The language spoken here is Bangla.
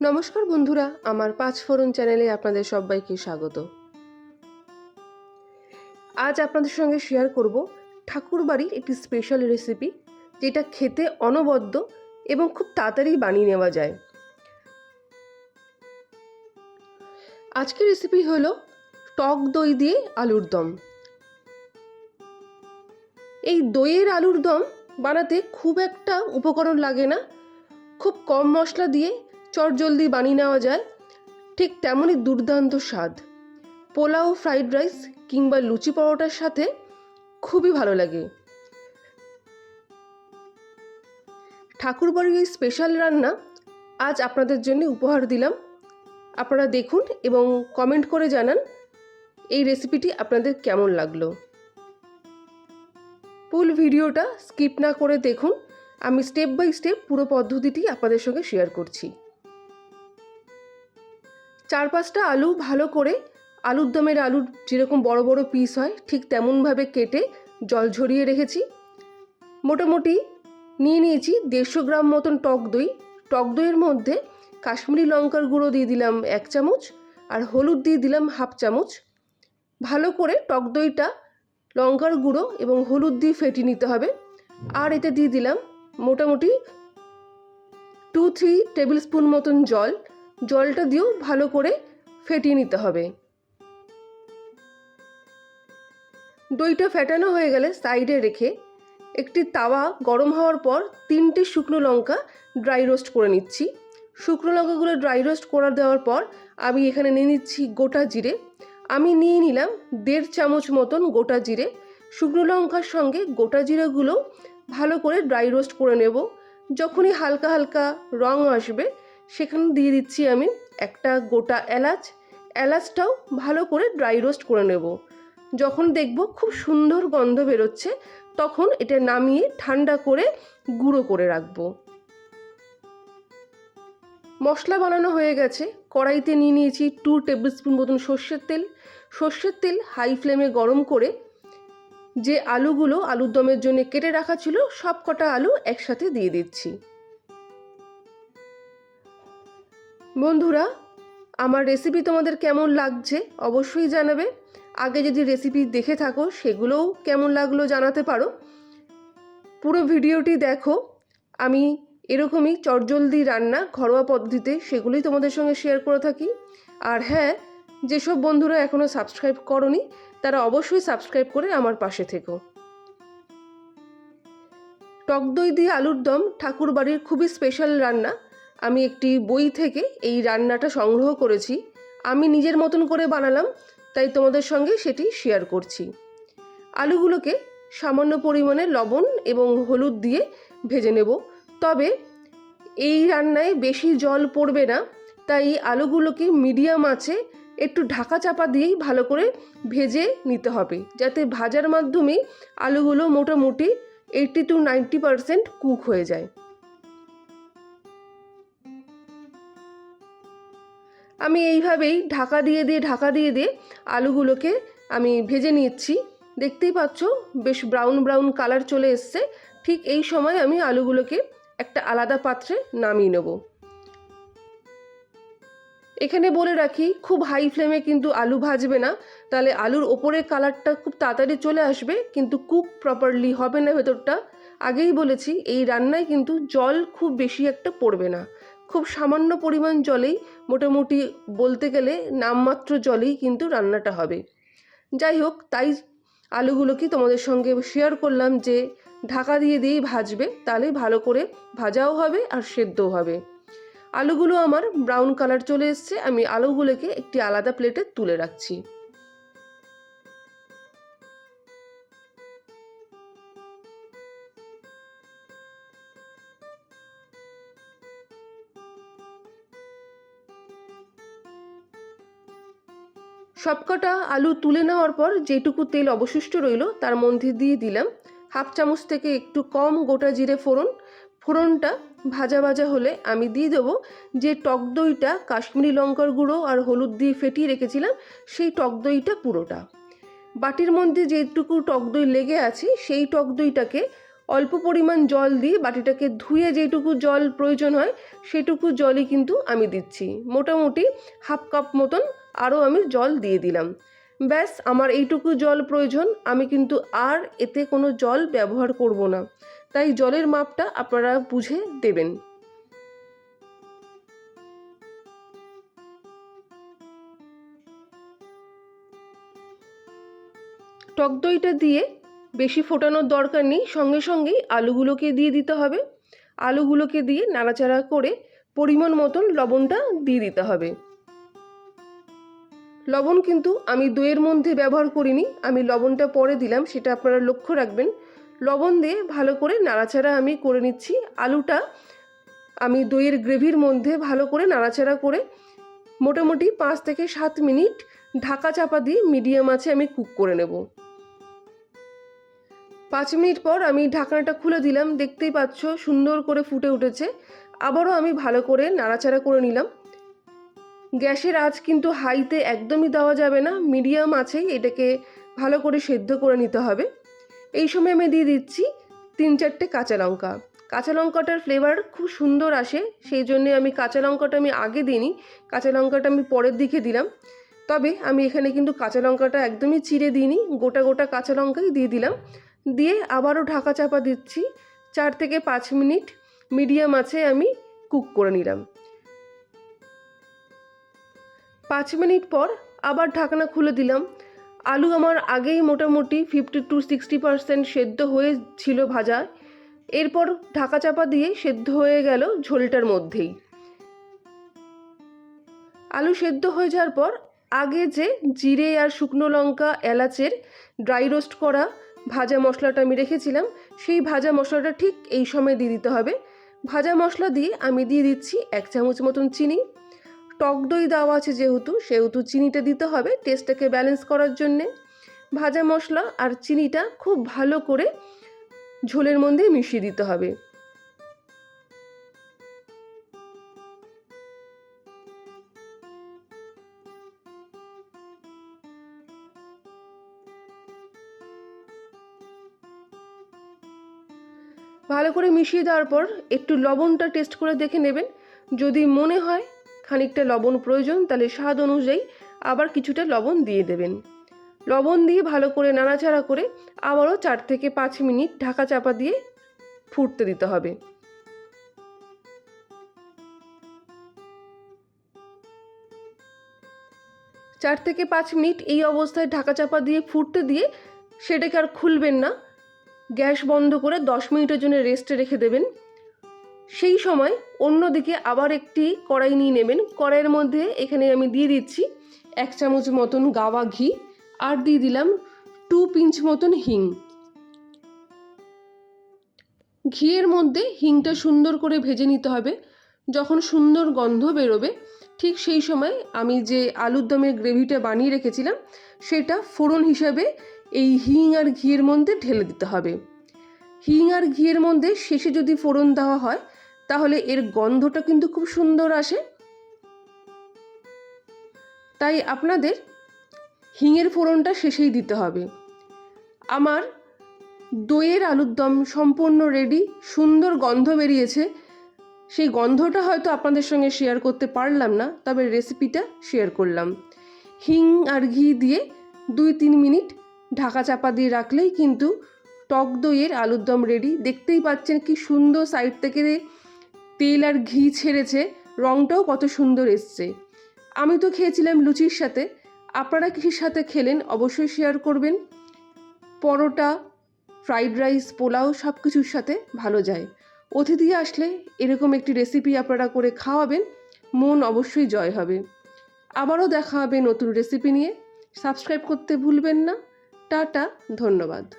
নমস্কার বন্ধুরা, আমার পাঁচ ফোরন চ্যানেলে আপনাদের সবাইকে স্বাগত। আজ আপনাদের সঙ্গে শেয়ার করব ঠাকুরবাড়ির একটি স্পেশাল রেসিপি যেটা খেতে অনবদ্য এবং খুব তাড়াতাড়ি বানিয়ে নেওয়া যায়। আজকের রেসিপি হলো টক দই দিয়ে আলুর দম। এই দইয়ের আলুর দম বানাতে খুব একটা উপকরণ লাগে না। খুব কম মশলা দিয়ে চটজলদি বানিয়ে নেওয়া যায়, ঠিক তেমনই দুর্দান্ত স্বাদ। পোলাও, ফ্রাইড রাইস কিংবা লুচি পরোটার সাথে খুবই ভালো লাগে। ঠাকুরবাড়ির এই স্পেশাল রান্না আজ আপনাদের জন্য উপহার দিলাম। আপনারা দেখুন এবং কমেন্ট করে জানান এই রেসিপিটি আপনাদের কেমন লাগল। ফুল ভিডিওটা স্কিপ না করে দেখুন। আমি স্টেপ বাই স্টেপ পুরো পদ্ধতিটি আপনাদের সঙ্গে শেয়ার করছি। চার পাঁচটা আলু ভালো করে, আলুর দমের আলুর যেরকম বড় বড় পিস হয়, ঠিক তেমনভাবে কেটে জল ঝরিয়ে রেখেছি। মোটামুটি নিয়ে নিয়েছি দেড়শো গ্রাম মতন টক দই। টক দইয়ের মধ্যে কাশ্মীরি লঙ্কার গুঁড়ো দিয়ে দিলাম এক চামচ আর হলুদ দিয়ে দিলাম হাফ চামচ। ভালো করে টক দইটা লঙ্কার গুঁড়ো এবং হলুদ দিয়ে ফেটিয়ে নিতে হবে। আর এতে দিয়ে দিলাম মোটামুটি টু থ্রি টেবিল স্পুন মতন জল। জলটা দিয়েও ভালো করে ফেটিয়ে নিতে হবে। দইটা ফেটানো হয়ে গেলে সাইডে রেখে একটি তাওয়া গরম হওয়ার পর তিনটে শুকনো লঙ্কা ড্রাই রোস্ট করে নিচ্ছি। শুকনো লঙ্কাগুলো ড্রাই রোস্ট করে দেওয়ার পর আমি এখানে নিয়ে নিচ্ছি গোটা জিরে। আমি নিয়ে নিলাম দেড় চামচ মতন গোটা জিরে। শুকনো লঙ্কার সঙ্গে গোটা জিরেগুলো ভালো করে ড্রাই রোস্ট করে নেব। যখনই হালকা হালকা রং আসবে সেখানে দিয়ে দিচ্ছি আমি একটা গোটা এলাচ। এলাচটাও ভালো করে ড্রাই রোস্ট করে নেব। যখন দেখব খুব সুন্দর গন্ধ বেরোচ্ছে, তখন এটা নামিয়ে ঠান্ডা করে গুঁড়ো করে রাখব। মশলা বানানো হয়ে গেছে। কড়াইতে নিয়ে নিয়েছি টু টেবিল স্পুন মতন সর্ষের তেল। সর্ষের তেল হাই ফ্লেমে গরম করে যে আলুগুলো আলুর দমের জন্য কেটে রাখা ছিল সব কটা আলু একসাথে দিয়ে দিচ্ছি। বন্ধুরা, আমার রেসিপি তোমাদের কেমন লাগছে অবশ্যই জানাবে। আগে যদি রেসিপি দেখে থাকো, সেগুলোও কেমন লাগল জানাতে পারো। পুরো ভিডিওটি দেখো। আমি এরকমই চটজলদি রান্না, ঘরোয়া পদ্ধতিতে সেগুলোই তোমাদের সঙ্গে শেয়ার করে থাকি। আর হ্যাঁ যেসব বন্ধুরা এখনও সাবস্ক্রাইব করনি, তারা অবশ্যই সাবস্ক্রাইব করে আমার পাশে থেকো। টক দই দিয়ে আলুর দম ঠাকুর বাড়ির খুবই স্পেশাল রান্না। আমি একটি বই থেকে এই রান্নাটা সংগ্রহ করেছি। আমি নিজের মতন করে বানালাম, তাই তোমাদের সঙ্গে সেটি শেয়ার করছি। আলুগুলোকে সামান্য পরিমাণে লবণ এবং হলুদ দিয়ে ভেজে নেব। তবে এই রান্নায় বেশি জল পড়বে না, তাই আলুগুলোকে মিডিয়াম আছে, একটু ঢাকা চাপা দিয়েই ভালো করে ভেজে নিতে হবে, যাতে ভাজার মাধ্যমে আলুগুলো মোটামুটি eighty to ninety percent cook হয়ে যায়। আমি এইভাবেই ঢাকা দিয়ে দিয়ে, ঢাকা দিয়ে দিয়ে আলুগুলোকে আমি ভেজে নিচ্ছি। দেখতেই পাচ্ছ, বেশ ব্রাউন ব্রাউন কালার চলে এসছে। ঠিক এই সময় আমি আলুগুলোকে একটা আলাদা পাত্রে নামিয়ে নেব। এখানে বলে রাখি, খুব হাই ফ্লেমে কিন্তু আলু ভাজবে না। তাহলে আলুর ওপরের কালারটা খুব তাড়াতাড়ি চলে আসবে, কিন্তু কুক প্রপারলি হবে না ভেতরটা। আগেই বলেছি, এই রান্নায় কিন্তু জল খুব বেশি একটা পড়বে না। খুব সামান্য পরিমাণ জলেই, মোটামুটি বলতে গেলে নামমাত্র জলেই কিন্তু রান্নাটা হবে। যাই হোক, তাই আলুগুলোকে তোমাদের সঙ্গে শেয়ার করলাম যে, ঢাকা দিয়ে দিয়েই ভাজবে, তাহলে ভালো করে ভাজাও হবে আর সেদ্ধও হবে। আলুগুলো আমার ব্রাউন কালার চলে এসছে, আমি আলুগুলোকে একটি আলাদা প্লেটে তুলে রাখছি। সবকটা আলু তুলে নেওয়ার পর যেটুকু তেল অবশিষ্ট রইল, তার মধ্যে দিয়ে দিলাম হাফ চামচ থেকে একটু কম গোটা জিরে ফোড়ন। ফোড়নটা ভাজা ভাজা হলে আমি দিয়ে দেবো যে টক দইটা, কাশ্মীরি লঙ্কার গুঁড়ো আর হলুদ দিয়ে ফেটিয়ে রেখেছিলাম, সেই টক দইটা পুরোটা। বাটির মধ্যে যেটুকু টক দই লেগে আছে, সেই টক দইটাকে অল্প পরিমাণ জল দিয়ে বাটিটাকে ধুয়ে যেটুকু জল প্রয়োজন হয়, সেটুকু জলই কিন্তু আমি দিচ্ছি। মোটামুটি হাফ কাপ মতন আরও আমি জল দিয়ে দিলাম। ব্যাস, আমার এইটুকু জল প্রয়োজন, আমি কিন্তু আর এতে কোনো জল ব্যবহার করব না। তাই জলের মাপটা আপনারা বুঝে দেবেন। টক দইটা দিয়ে বেশি ফোটানোর দরকার নেই, সঙ্গে সঙ্গেই আলুগুলোকে দিয়ে দিতে হবে। আলুগুলোকে দিয়ে নাড়াচাড়া করে পরিমাণ মতন লবণটা দিয়ে দিতে হবে। লবণ কিন্তু আমি দইয়ের মধ্যে ব্যবহার করিনি। আমি লবণটা পরে দিলাম, সেটা আপনারা লক্ষ্য রাখবেন। লবণ দিয়ে ভালো করে নাড়াচাড়া আমি করে নিচ্ছি। আলুটা আমি দইয়ের গ্রেভির মধ্যে ভালো করে নাড়াচাড়া করে মোটামুটি পাঁচ থেকে সাত মিনিট ঢাকা চাপা দিয়ে মিডিয়াম আছে আমি কুক করে নেব। পাঁচ মিনিট পর আমি ঢাকনাটা খুলে দিলাম। দেখতেই পাচ্ছ সুন্দর করে ফুটে উঠেছে। আবারও আমি ভালো করে নাড়াচাড়া করে নিলাম। গ্যাসের আঁচ কিন্তু হাইতে একদমই দেওয়া যাবে না, মিডিয়াম আছেই এটাকে ভালো করে সেদ্ধ করে নিতে হবে। এই সময় আমি দিয়ে দিচ্ছি তিন চারটে কাঁচা লঙ্কা। কাঁচা লঙ্কাটার ফ্লেভার খুব সুন্দর আসে, সেই জন্যে আমি কাঁচা লঙ্কাটা আমি আগে দিইনি, কাঁচা লঙ্কাটা আমি পরের দিকে দিলাম। তবে আমি এখানে কিন্তু কাঁচা লঙ্কাটা একদমই চিড়ে দিইনি, গোটা গোটা কাঁচা লঙ্কাই দিয়ে দিলাম। দিয়ে আবারও ঢাকা চাপা দিচ্ছি, চার থেকে পাঁচ মিনিট মিডিয়াম আছে আমি কুক করে নিলাম। পাঁচ মিনিট পর আবার ঢাকনা খুলে দিলাম। আলু আমার আগেই মোটামুটি ফিফটি টু সিক্সটি পারসেন্ট সেদ্ধ হয়ে ছিল ভাজা। এরপর ঢাকা চাপা দিয়ে সেদ্ধ হয়ে গেল ঝোলটার মধ্যেই। আলু সেদ্ধ হয়ে যাওয়ার পর আগে যে জিরে আর শুকনো লঙ্কা, এলাচের ড্রাই রোস্ট করা ভাজা মশলাটা আমি রেখেছিলাম, সেই ভাজা মশলাটা ঠিক এই সময় দিয়ে দিতে হবে। ভাজা মশলা দিয়ে আমি দিয়ে দিচ্ছি এক চামচ মতন চিনি টক দই দেওয়া আছে যেহেতু, সেহেতু চিনিটা দিতে হবে টেস্টটাকে ব্যালেন্স করার জন্যে। ভাজা মশলা আর চিনিটা খুব ভালো করে ঝোলের মধ্যে মিশিয়ে দিতে হবে। ভালো করে মিশিয়ে দেওয়ার পর একটু লবণটা টেস্ট করে দেখে নেবেন। যদি মনে হয় খানিকটা লবণ প্রয়োজন, তাহলে স্বাদ অনুযায়ী আবার কিছুটা লবণ দিয়ে দেবেন। লবণ দিয়ে ভালো করে নাড়াচাড়া করে আবারও চার থেকে পাঁচ মিনিট ঢাকা চাপা দিয়ে ফুটতে দিতে হবে। চার থেকে পাঁচ মিনিট এই অবস্থায় ঢাকা চাপা দিয়ে ফুটতে দিয়ে সেটাকে আর খুলবেন না। গ্যাস বন্ধ করে দশ মিনিটের জন্য রেস্টে রেখে দেবেন। সেই সময় অন্যদিকে আবার একটি কড়াই নিয়ে নেবেন। কড়াইয়ের মধ্যে এখানে আমি দিয়ে দিচ্ছি এক চামচ মতন গাওয়া ঘি আর দিয়ে দিলাম টু পিঞ্চ মতন হিং। ঘিয়ের মধ্যে হিংটা সুন্দর করে ভেজে নিতে হবে। যখন সুন্দর গন্ধ বেরোবে, ঠিক সেই সময় আমি যে আলুর দমের গ্রেভিটা বানিয়ে রেখেছিলাম, সেটা ফোড়ন হিসাবে এই হিং আর ঘিয়ের মধ্যে ঢেলে দিতে হবে। হিং আর ঘিয়ের মধ্যে শেষে যদি ফোড়ন দেওয়া হয় তাহলে এর গন্ধটা কিন্তু খুব সুন্দর আসে। তাই আপনাদের হিঙের ফোড়নটা শেষেই দিতে হবে। আমার দইয়ের আলুর দম সম্পূর্ণ রেডি সুন্দর গন্ধ বেরিয়েছে। সেই গন্ধটা হয়তো আপনাদের সঙ্গে শেয়ার করতে পারলাম না, তবে রেসিপিটা শেয়ার করলাম। হিং আর ঘি দিয়ে দুই তিন মিনিট ঢাকা চাপা দিয়ে রাখলেই কিন্তু টক দইয়ের আলুর দম রেডি দেখতেই পাচ্ছেন কি সুন্দর সাইড থেকে তেল আর ঘি ছেড়েছে রঙটাও কত সুন্দর এসছে। আমি তো খেয়েছিলাম লুচির সাথে। আপনারা কিসের সাথে খেলেন অবশ্যই শেয়ার করবেন। পরোটা ফ্রাইড রাইস পোলাও সব কিছুর সাথে ভালো যায়। অতিথি আসলে এরকম একটি রেসিপি আপনারা করে খাওয়াবেন, মন অবশ্যই জয় হবে। আবারও দেখা হবে নতুন রেসিপি নিয়ে। সাবস্ক্রাইব করতে ভুলবেন না। টাটা, ধন্যবাদ।